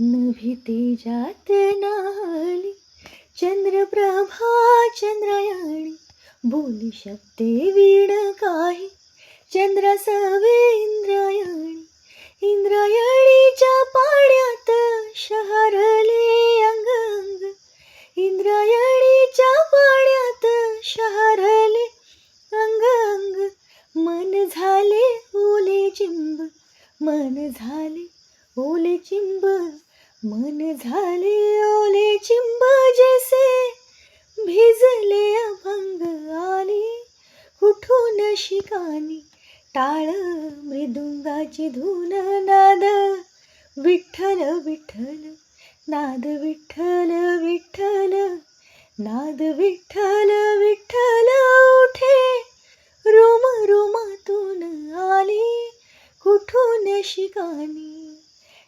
नभी तेजात नाली चंद्रप्रभा चंद्रयाणी. बोली शकते वीण काही चंद्रासवे इंद्रायणी इंद्रायणीच्या पाण्यात शहरले अंग अंग इंद्रायणीच्या पाण्यात शहरले अंग अंग मन झाले ओले चिंब मन झाले ओले चिंब. मन झाले ओले चिंब जैसे भिजले अभंग आले. कुठून शिकानी टाळ मृदुंगाची धून नाद. विठ्ठल विठ्ठल नाद विठ्ठल विठ्ठल नाद विठ्ठल विठ्ठल उठे. रोम रोमातून आले. कुठून शिकानी